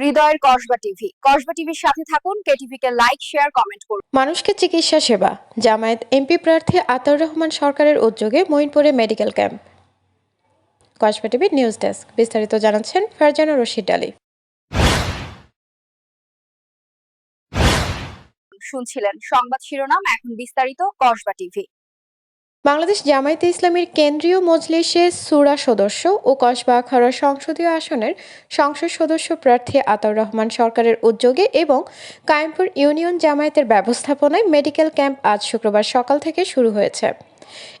হৃদয়ের কসবা টিভি। কসবা টিভির সাথে থাকুন কেটিভি কে লাইক শেয়ার কমেন্ট করুন। মানুষকে চিকিৎসা সেবা জামায়াত এমপি প্রার্থী আতাউর রহমান সরকারের উদ্যোগে মঈনপুরে মেডিকেল ক্যাম্প। কসবা টিভির নিউজ ডেস্ক বিস্তারিত জানাচ্ছেন ফারজানা রশিদ আলী। শুনছিলেন সংবাদ শিরোনাম এখন বিস্তারিত কসবা টিভি। বাংলাদেশ জামায়াতে ইসলামীর কেন্দ্রীয় মজলিসে সুরা সদস্য ও কসবা আখাড়া সংসদীয় আসনের সংসদ সদস্য প্রার্থী আতাউর রহমান সরকারের উদ্যোগে এবং কায়েমপুর ইউনিয়ন জামায়াতের ব্যবস্থাপনায় মেডিকেল ক্যাম্প আজ শুক্রবার সকাল থেকে শুরু হয়েছে।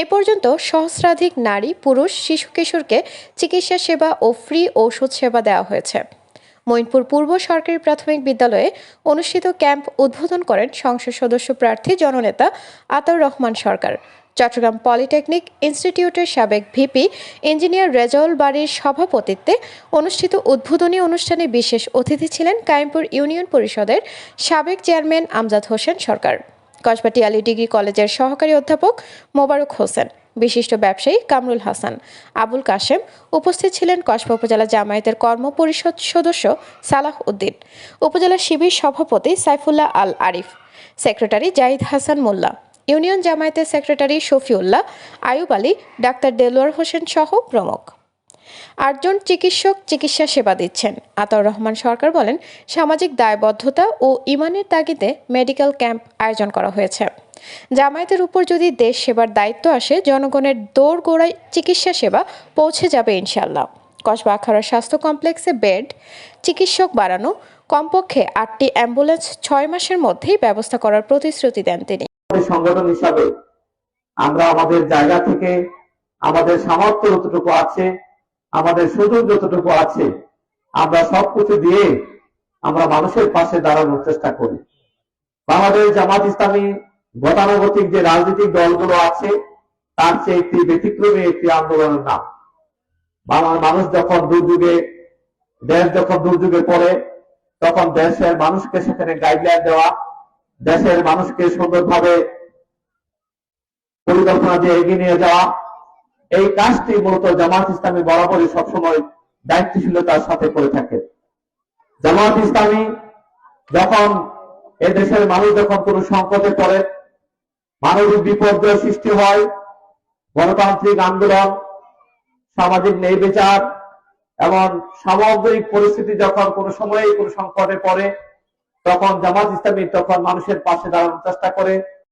এ পর্যন্ত সহস্রাধিক নারী, পুরুষ, শিশু, কিশোরকে চিকিৎসা সেবা ও ফ্রি ঔষধ সেবা দেওয়া হয়েছে। মঈনপুর পূর্ব সরকারি প্রাথমিক বিদ্যালয়ে অনুষ্ঠিত ক্যাম্প উদ্বোধন করেন সংসদ সদস্য প্রার্থী জননেতা আতাউর রহমান সরকার। চট্টগ্রাম পলিটেকনিক ইনস্টিটিউটের সাবেক ভিপি ইঞ্জিনিয়ার রেজাউল বাড়ির সভাপতিত্বে অনুষ্ঠিত উদ্বোধনী অনুষ্ঠানে বিশেষ অতিথি ছিলেন কায়েমপুর ইউনিয়ন পরিষদের সাবেক চেয়ারম্যান আমজাদ হোসেন সরকার। কসবাটি আলী ডিগ্রি কলেজের সহকারী অধ্যাপক মোবারক হোসেন, বিশিষ্ট ব্যবসায়ী কামরুল হাসান, আবুল কাশেম, উপস্থিত ছিলেন কসবা উপজেলা জামায়াতের কর্ম পরিষদ সদস্য সালাহ উদ্দিন, উপজেলা শিবির সভাপতি সাইফুল্লাহ আল আরিফ, সেক্রেটারি জাহিদ হাসান মোল্লা। ইউনিয়ন জামায়াতের সেক্রেটারি শফিউল্লাহ, আয়ুব আলী, ডাক্তার দেলোয়ার হোসেন সহ প্রমুখ। আটজন চিকিৎসক চিকিৎসা সেবা দিচ্ছেন। আতাউর রহমান সরকার বলেন, সামাজিক দায়বদ্ধতা ও ইমানের তাগিদে মেডিকেল ক্যাম্প আয়োজন করা হয়েছে। জামায়াতের উপর যদি দেশ সেবার দায়িত্ব আসে, জনগণের দৌড় গোড়ায় চিকিৎসা সেবা পৌঁছে যাবে ইনশাল্লাহ কসবা আখাড়া স্বাস্থ্য কমপ্লেক্সে বেড, চিকিৎসক বাড়ানো, কমপক্ষে আটটি অ্যাম্বুলেন্স ছয় মাসের মধ্যেই ব্যবস্থা করার প্রতিশ্রুতি দেন তিনি। সংগঠন হিসাবে আমরা আমাদের জায়গা থেকে আমাদের সামর্থ্য যতটুকু আছে, আমাদের সুযোগ যতটুকু আছে, আমরা সবকিছু দিয়ে আমরা মানুষের পাশে দাঁড়ানোর চেষ্টা করি। বাংলাদেশ জামাত ইসলামী গতানুগতিক যে রাজনৈতিক দলগুলো আছে, তার চেয়ে একটি ব্যতিক্রমী একটি আন্দোলনের নাম। বাংলার মানুষ যখন দুর্যোগে, দেশ যখন দুর্যোগে পড়ে, তখন দেশের মানুষকে সেখানে গাইডলাইন দেওয়া, দেশের মানুষকে সুন্দরভাবে পরিকল্পনা দিয়ে এগিয়ে নিয়ে যাওয়া, এই কাজটি মূলত জামাত ইসলামী বরাবরই সবসময় দায়িত্বশীলতার সাথে করে থাকে। জামাত ইসলামী যখন এ দেশের মানুষ যখন কোন সংকটে পড়ে, মানবিক বিপর্যয় সৃষ্টি হয়, গণতান্ত্রিক আন্দোলন, সামাজিক ন্যায় বিচার এবং সামগ্রিক পরিস্থিতি যখন কোন সময়ে কোন সংকটে পড়ে, তখন জামাত ইসলামী তখন মানুষের পাশে দাঁড়ানোর চেষ্টা করে।